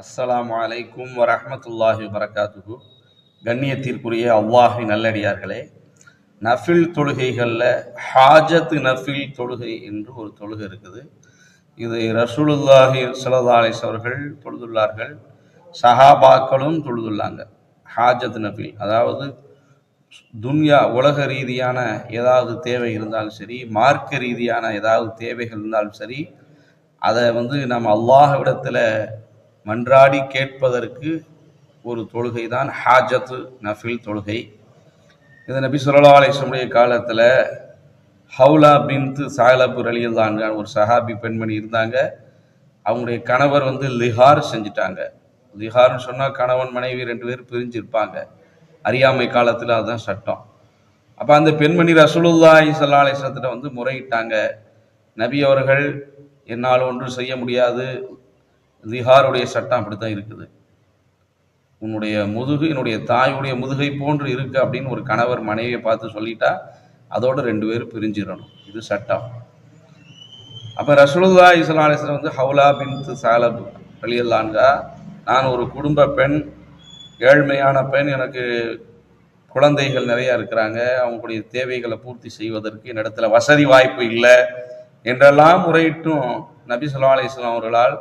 அஸ்ஸலாமு அலைக்கும் வரமத்துல்லாஹி வரகாத்துகு கண்ணியத்திற்குரிய அல்லாஹி நல்லடியார்களே நஃபில் தொழுகைகளில் ஹாஜத் நஃபில் தொழுகை என்று ஒரு தொழுகை இருக்குது. இது ரசூலுல்லாஹி சலதாலிஸ் அவர்கள் தொழுதுள்ளார்கள். சஹாபாக்களும் தொழுதுள்ளாங்க ஹாஜத் நஃபில். அதாவது துன்யா உலக ரீதியான ஏதாவது தேவை இருந்தாலும் சரி மார்க்க ரீதியான ஏதாவது தேவைகள் இருந்தாலும் சரி அதை வந்து நம்ம அல்லாஹ்விடத்தில் மன்றாடி கேட்பதற்கு ஒரு தொழுகை தான் ஹாஜத்து நஃபில் தொழுகை. இது நபி சொல்லா அலிஸ்லமுடைய காலத்தில் ஹவுலா பின்த்து சாலபு ரலியல்லான் ஒரு சஹாபி பெண்மணி இருந்தாங்க. அவங்களுடைய கணவர் வந்து லிஹார் செஞ்சிட்டாங்க. லிஹார்னு சொன்னால் கணவன் மனைவி ரெண்டு பேர் பிரிஞ்சிருப்பாங்க. அறியாமை காலத்தில் அதுதான் சட்டம். அப்போ அந்த பெண்மணி ரசூலுல்லாஹி ஸல்லல்லாஹு அலைஹி வந்து முறையிட்டாங்க. நபி அவர்கள் என்னால் ஒன்றும் செய்ய முடியாது. லிஹாருடைய சட்டம் அப்படி தான் இருக்குது. உன்னுடைய முதுகு என்னுடைய தாயுடைய முதுகை போன்று இருக்கு அப்படின்னு ஒரு கணவர் மனைவியை பார்த்து சொல்லிட்டா அதோடு ரெண்டு பேரும் பிரிஞ்சிடணும். இது சட்டம். அப்போ ரசூலுல்லா இஸ்லாலேஸ்வரம் வந்து ஹவுலா பின் சாலப் வெளியல்லான்கா நான் ஒரு குடும்ப பெண் ஏழ்மையான பெண் எனக்கு குழந்தைகள் நிறையா இருக்கிறாங்க அவங்களுடைய தேவைகளை பூர்த்தி செய்வதற்கு என்னிடத்துல வசதி வாய்ப்பு இல்லை என்றெல்லாம் முறையிட்டும் நபி சொல்லா அலிஸ்லாம் அவர்களால்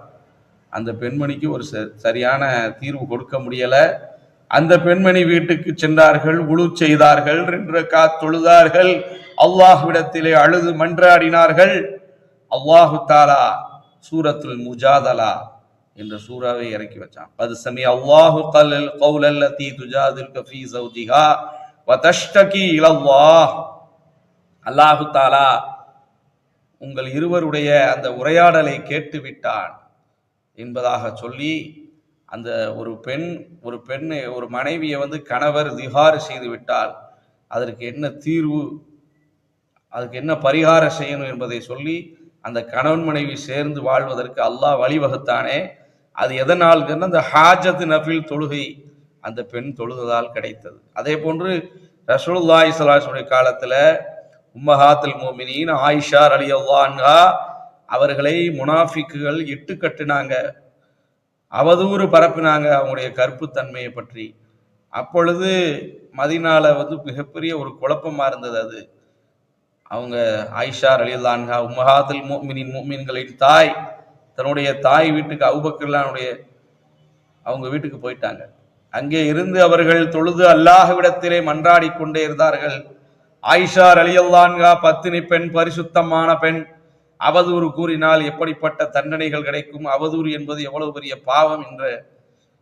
அந்த பெண்மணிக்கு ஒரு ச- சரியான தீர்வு கொடுக்க முடியல. அந்த பெண்மணி வீட்டுக்கு சென்றார்கள் உழு செய்தார்கள் ரெண்டு கா தொழுதார்கள். அல்லாஹ்விடத்திலே அழுது மன்றாடினார்கள். அல்லாஹு தாலா சூரத்துல் முஜாதலா என்ற சூறாவை இறக்கி வச்சான். அது சமி அல்லாஹு கல்லல் கௌலல்லதி துஜாதில் கஃபி ஜௌஜிஹா வதஷ்டகி இளவா இலல்லாஹ். அல்லாஹு தாலா உங்கள் இருவருடைய அந்த உரையாடலை கேட்டு விட்டான் என்பதாக சொல்லி அந்த ஒரு பெண் ஒரு பெண்ணை ஒரு மனைவியை வந்து கணவர் திகார் செய்து விட்டால் அதற்கு என்ன தீர்வு அதுக்கு என்ன பரிகாரம் செய்யணும் என்பதை சொல்லி அந்த கணவன் மனைவி சேர்ந்து வாழ்வதற்கு அல்லாஹ் வழிவகுத்தானே. அது எதனால் அந்த ஹாஜத் நஃபில் தொழுகை அந்த பெண் தொழுததால் கிடைத்தது. அதே போன்று ரசூலுல்லாஹி ஸல்லல்லாஹு காலத்தில் உம்மஹாத்தில் மோமினின் ஆயிஷா அலி அன்ஹா அவர்களை முனாஃபிக்குகள் இட்டு கட்டினாங்க. அவதூறு பரப்பினாங்க அவங்களுடைய கற்புத்தன்மையை பற்றி. அப்பொழுது மதினால வந்து மிகப்பெரிய ஒரு குழப்பமா இருந்தது அது. அவங்க ஆயிஷா அலிலான்ஹா உம்மஹாத்துல் மோமினின் மோமின்களின் தாய் தன்னுடைய தாய் வீட்டுக்கு அவுபக்கர்லானுடைய அவங்க வீட்டுக்கு போயிட்டாங்க. அங்கே இருந்து அவர்கள் தொழுது அல்லாஹ்விடத்திலே மன்றாடி கொண்டே இருந்தார்கள். ஆயிஷா அலியல்லான்கா பத்தினி பெண் பரிசுத்தமான பெண் அவதூறு கூறினால் எப்படிப்பட்ட தண்டனைகள் கிடைக்கும்? அவதூறு என்பது எவ்வளவு பெரிய பாவம் என்ற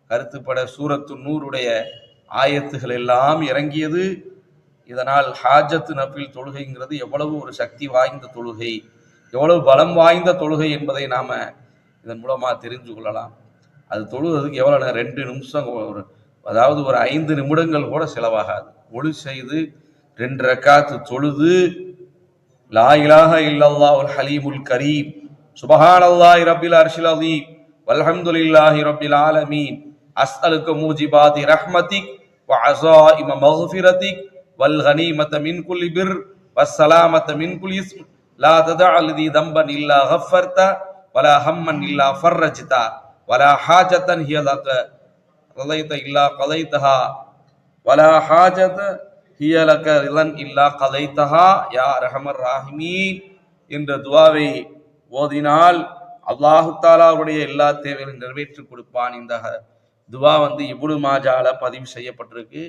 கருத்துப்பட சூரத்து நூறுடைய ஆயத்துகள் எல்லாம் இறங்கியது. இதனால் ஹாஜத்து நபில் தொழுகைங்கிறது எவ்வளவு ஒரு சக்தி வாய்ந்த தொழுகை எவ்வளவு பலம் வாய்ந்த தொழுகை என்பதை நாம் இதன் மூலமாக தெரிஞ்சு கொள்ளலாம். அது தொழுகிறதுக்கு எவ்வளோ நேரம்? ரெண்டு நிமிஷம் ஒரு அதாவது ஒரு ஐந்து நிமிடங்கள் கூட செலவாகாது. ஒளி செய்து ரெண்டு ரக்காத்து தொழுது لا إله إلا الله الحليم الكريم. سبحان الله رب العرش العظيم. والحمد لله رب العالمين. أسألك موجبات رحمتك وعزائم مغفرتك. والغنيمة من كل بر والسلامة من كل اسم. لا تدع الذي ذنبا إلا غفرته ولا هما إلا فرجته ولا حاجة هي لك. رضيت إلا قضيتها ولا حاجة லக ரிலன் இல்லா கலைத்தஹா யா ரஹமர் ராஹிமீன் என்ற துவாவை ஓதினால் அல்லாஹு தாலாவுடைய எல்லா தேவைகளையும் நிறைவேற்றி கொடுப்பான். இந்த துவா வந்து இபுனு மாஜால பதிவு செய்யப்பட்டிருக்கு.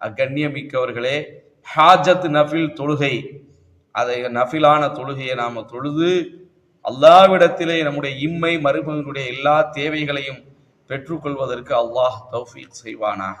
அக்கண்ணியமிக்கவர்களே ஹாஜத் நஃபில் தொழுகை அதை நஃபிலான தொழுகையை நாம் தொழுது அல்லாவிடத்திலே நம்முடைய இம்மை மருமகனுடைய எல்லா தேவைகளையும் பெற்றுக்கொள்வதற்கு அல்லாஹ் தௌஃபீக் செய்வானாக.